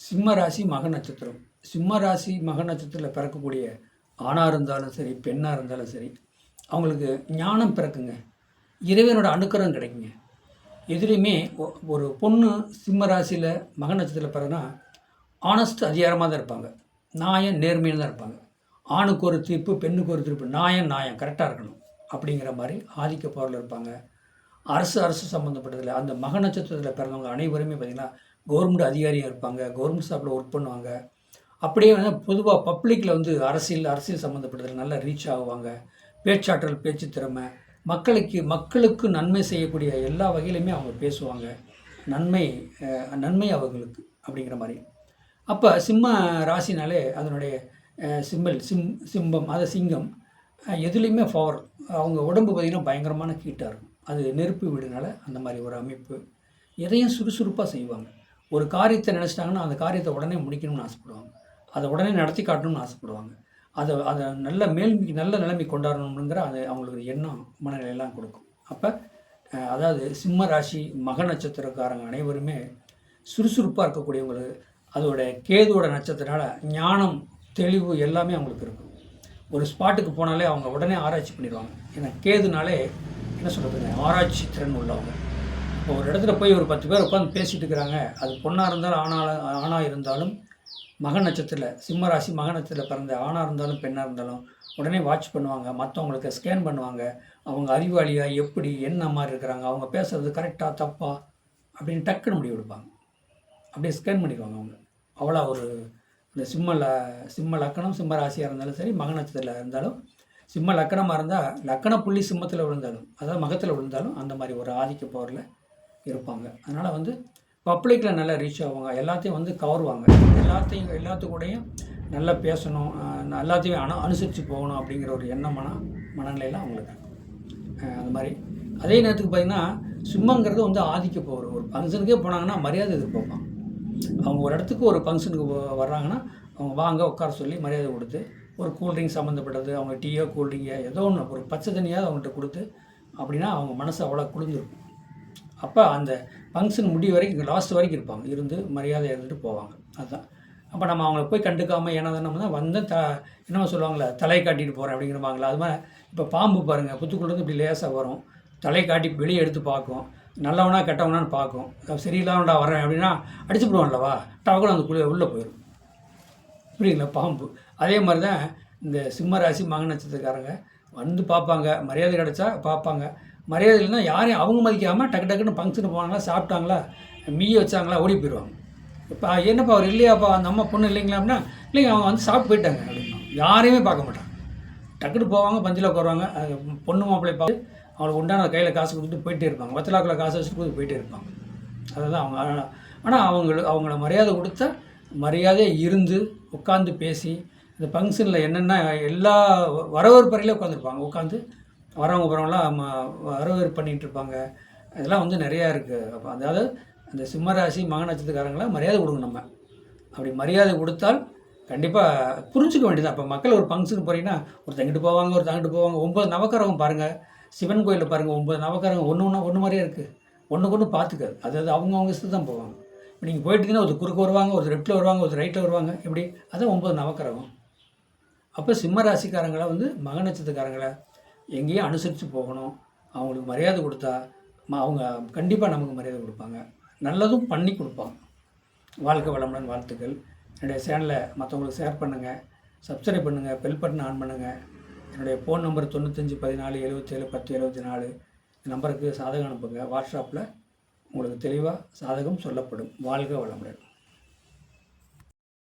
சிம்ம ராசி மக நட்சத்திரம். சிம்ம ராசி மக நட்சத்திரத்தில் பிறக்கக்கூடிய ஆணாக இருந்தாலும் சரி பெண்ணாக இருந்தாலும் சரி அவங்களுக்கு ஞானம் பிறக்குங்க. இறைவனோட அனுக்கிரகம் கிடைக்குங்க. எதுலேயுமே ஒ- ஒரு பொண்ணு சிம்ம ராசியில் மக நட்சத்திரத்தில் பிறகுனா ஆனஸ்ட் அதிகாரமாக தான் இருப்பாங்க. நாயம் நேர்மையாக தான் இருப்பாங்க. ஆணுக்கு ஒரு தீர்ப்பு பெண்ணுக்கு ஒரு தீர்ப்பு நாயம் நாயம் கரெக்டாக இருக்கணும் அப்படிங்கிற மாதிரி ஆதிக்க பொருள் இருப்பாங்க. அரசு அரசு சம்மந்தப்பட்டதில் அந்த மக நட்சத்திரத்தில் பிறந்தவங்க அனைவருமே பார்த்திங்கன்னா கவர்மெண்ட் அதிகாரியாக இருப்பாங்க கவர்மெண்ட் ஸ்டாஃபில் ஒர்க் பண்ணுவாங்க. அப்படியே வந்து பொதுவாக பப்ளிக்கில் வந்து அரசியல் அரசியல் சம்மந்தப்பட்டதில் நல்லா ரீச் ஆகுவாங்க. பேச்சாற்றல் பேச்சு திறமை மக்களுக்கு மக்களுக்கு நன்மை செய்யக்கூடிய எல்லா வகையிலுமே அவங்க பேசுவாங்க. நன்மை நன்மை அவர்களுக்கு அப்படிங்கிற மாதிரி. அப்போ சிம்ம ராசினாலே அதனுடைய சிம்மல் சிம் சிம்பம் அது சிங்கம் எதுலேயுமே பவர் அவங்க உடம்பு பார்த்திங்கன்னா பயங்கரமான ஹீட்டாக இருக்கும். அது நெருப்பு வீடுனால அந்த மாதிரி ஒரு அமைப்பு. எதையும் சுறுசுறுப்பாக செய்வாங்க. ஒரு காரியத்தை நினச்சிட்டாங்கன்னா அந்த காரியத்தை உடனே முடிக்கணும்னு ஆசைப்படுவாங்க. அதை உடனே நடத்தி காட்டணும்னு ஆசைப்படுவாங்க. அதை அதை நல்ல மேல்மை நல்ல நிலைமை கொண்டாடணுங்கிற அது அவங்களுக்கு எண்ணம் மனநிலையெல்லாம் கொடுக்கும். அப்போ அதாவது சிம்ம ராசி மக நட்சத்திரக்காரங்க அனைவருமே சுறுசுறுப்பாக இருக்கக்கூடியவங்களுக்கு அதோட கேதுவோட நட்சத்திரனால ஞானம் தெளிவு எல்லாமே அவங்களுக்கு இருக்கும். ஒரு ஸ்பாட்டுக்கு போனாலே அவங்க உடனே ஆராய்ச்சி பண்ணிடுவாங்க. ஏன்னா கேதுனாலே என்ன சொல்கிறதுங்க ஆராய்ச்சி திறன் உள்ளவங்க. இப்போ ஒரு இடத்துல போய் ஒரு பத்து பேர் உட்காந்து பேசிட்டு இருக்கிறாங்க. அது பொண்ணாக இருந்தாலும் ஆணாக ஆணாக இருந்தாலும் மக நட்சத்திரத்தில் சிம்ம ராசி மக நட்சத்திரத்தில் பிறந்த ஆணாக இருந்தாலும் பெண்ணாக இருந்தாலும் உடனே வாட்ச் பண்ணுவாங்க. மற்றவங்களுக்கு ஸ்கேன் பண்ணுவாங்க. அவங்க அறிவாளியாக எப்படி என்ன மாதிரி இருக்கிறாங்க அவங்க பேசுகிறது கரெக்டாக தப்பா அப்படின்னு டக்குன்னு முடிவு எடுப்பாங்க. அப்படியே ஸ்கேன் பண்ணிடுவாங்க அவங்க. அவ்வளோ ஒரு இந்த சிம்ம ல சிம்ம லக்கணம் சிம்ம ராசியாக இருந்தாலும் சரி மக நட்சத்திரத்தில் இருந்தாலும் சிம்ம லக்கணமாக இருந்தால் லக்கண புள்ளி சிம்மத்தில் விழுந்தாலும் அதாவது மகத்தில் விழுந்தாலும் அந்த மாதிரி ஒரு ஆதிக்க போரில் இருப்பாங்க. அதனால் வந்து பப்ளிக்கில் நல்லா ரீச் ஆவாங்க. எல்லாத்தையும் வந்து கவருவாங்க எல்லாத்தையும் எல்லாத்துக்கூடையும் நல்லா பேசணும். எல்லாத்தையும் அனு அனுசரித்து போகணும் அப்படிங்கிற ஒரு எண்ணம் மன மனநிலையில் அவங்களுக்கு. அந்த மாதிரி. அதே நேரத்துக்கு பார்த்திங்கன்னா சிம்மங்கிறது வந்து ஆதிக்க போகிற ஒரு ஃபங்க்ஷனுக்கே போனாங்கன்னா மரியாதை எதிர்பார்ப்பான் அவங்க ஒரு இடத்துக்கு ஒரு ஃபங்க்ஷனுக்கு வர்றாங்கன்னா அவங்க வாங்க உட்கார சொல்லி மரியாதை கொடுத்து ஒரு கூல்ட்ரிங்க் சம்மந்தப்பட்டது அவங்க டீயோ கூல்ட்ரிங்கோ ஏதோ ஒன்று ஒரு பச்சை தண்ணியாவது அவங்கள்ட்ட கொடுத்து அப்படின்னா அவங்க மனசு அவ்வளோ குளிர்ந்துருக்கும். அப்போ அந்த ஃபங்க்ஷன் முடிவு வரைக்கும் லாஸ்ட் வரைக்கும் இருப்பாங்க. இருந்து மரியாதை இருந்துட்டு போவாங்க. அதுதான் அப்போ நம்ம அவங்கள போய் கண்டுக்காமல் ஏன்னா நம்ம தான் வந்து த என்னமோ சொல்லுவாங்களே தலை காட்டிட்டு போகிறேன் அப்படிங்கிறவாங்களா அது மாதிரி இப்போ பாம்பு பாருங்கள் புத்துக்குள்ளேருந்து இப்படி லேசாக வரும். தலை காட்டி வெளியே எடுத்து பார்க்கும். நல்லவனா கெட்டவனான்னு பார்க்கும். சரியில்லாமடா வரேன் அப்படின்னா அடிச்சு விடுவான்லவா டவக்கணும் அந்த குழு உள்ளே போயிடும் புரியுங்களா பாம்பு. அதே மாதிரி தான் இந்த சிம்ம ராசி மக நட்சத்திரக்காரங்க வந்து பார்ப்பாங்க. மரியாதை கிடச்சா பார்ப்பாங்க. மரியாதை இல்லைன்னா யாரையும் அவங்க மதிக்காமல் டக்கு டக்குன்னு ஃபங்க்ஷனுக்கு போனாங்களா சாப்பிட்டாங்களா மீய வச்சாங்களா ஓடி போயிடுவாங்க. இப்போ என்னப்பா அவர் இல்லையாப்பா அந்த அம்மா பொண்ணு இல்லைங்களா அப்படின்னா இல்லைங்க அவங்க வந்து சாப்பிட்டு போயிட்டாங்க அப்படின்னா. யாரையுமே பார்க்க மாட்டாங்க. டக்குன்னு போவாங்க பஞ்சில் உட்காருவாங்க பொண்ணு மாப்பிள்ளை பார்த்து அவங்களுக்கு உண்டான கையில் காசு கொடுத்துட்டு போயிட்டே இருப்பாங்க. வத்தலாக்கில் காசு வச்சுட்டு கொடுத்து போயிட்டே இருப்பாங்க. அதுதான் அவங்க ஆனால் அவங்களுக்கு அவங்கள மரியாதை கொடுத்தா மரியாதையாக இருந்து உட்காந்து பேசி இந்த ஃபங்க்ஷனில் என்னென்ன எல்லா வரவேற்பறையிலே உட்காந்துருப்பாங்க உட்காந்து வரவங்க போகிறவங்களாம் வரவேற்பு பண்ணிகிட்டு இருப்பாங்க. இதெல்லாம் வந்து நிறையா இருக்குது அப்போ அதாவது அந்த சிம்மராசி மக நட்சத்திரக்காரங்களாம் மரியாதை கொடுக்கணும் நம்ம. அப்படி மரியாதை கொடுத்தால் கண்டிப்பாக புரிஞ்சுக்க வேண்டியது அப்போ மக்கள் ஒரு ஃபங்க்ஷனுக்கு போகிறீங்கன்னா ஒரு தங்கிட்டு போவாங்க ஒரு தங்கிட்டு போவாங்க. ஒம்பது நவக்கரகம் பாருங்கள் சிவன் கோயிலில் பாருங்கள் ஒம்பது நவக்கரகம். ஒன்று ஒன்று ஒன்று மாதிரியே இருக்குது ஒன்றுக்கு ஒன்று பார்த்துக்காது அதாவது அவங்கவுங்க இஷ்டத்து தான் போவாங்க. இப்போ நீங்கள் போயிட்டீங்கன்னா ஒரு குறுக்கு வருவாங்க ஒரு லெஃப்ட்டில் வருவாங்க ஒரு ரைட்டில் வருவாங்க. எப்படி? அதான் ஒம்பது நவக்கரகம். அப்போ சிம்ம ராசிக்காரங்களை வந்து மக நட்சத்திரக்காரங்களை எங்கேயும் அனுசரித்து போகணும். அவங்களுக்கு மரியாதை கொடுத்தா அவங்க கண்டிப்பாக நமக்கு மரியாதை கொடுப்பாங்க. நல்லதும் பண்ணி கொடுப்பாங்க. வாழ்க்கை வளமுடன் வாழ்த்துக்கள். என்னுடைய சேனலை மற்றவங்களுக்கு ஷேர் பண்ணுங்கள் சப்ஸ்கிரைப் பண்ணுங்கள் பெல் பட்டன் ஆன் பண்ணுங்கள் என்னுடைய ஃபோன் நம்பர் தொண்ணூத்தஞ்சு பதினாலு எழுபத்தேழு பத்து எழுபத்தி நாலு இந்த நம்பருக்கு சாதகம் அனுப்புங்க. வாட்ஸ்அப்பில் உங்களுக்கு தெளிவாக சாதகம் சொல்லப்படும். வாழ்க வளமுடன்.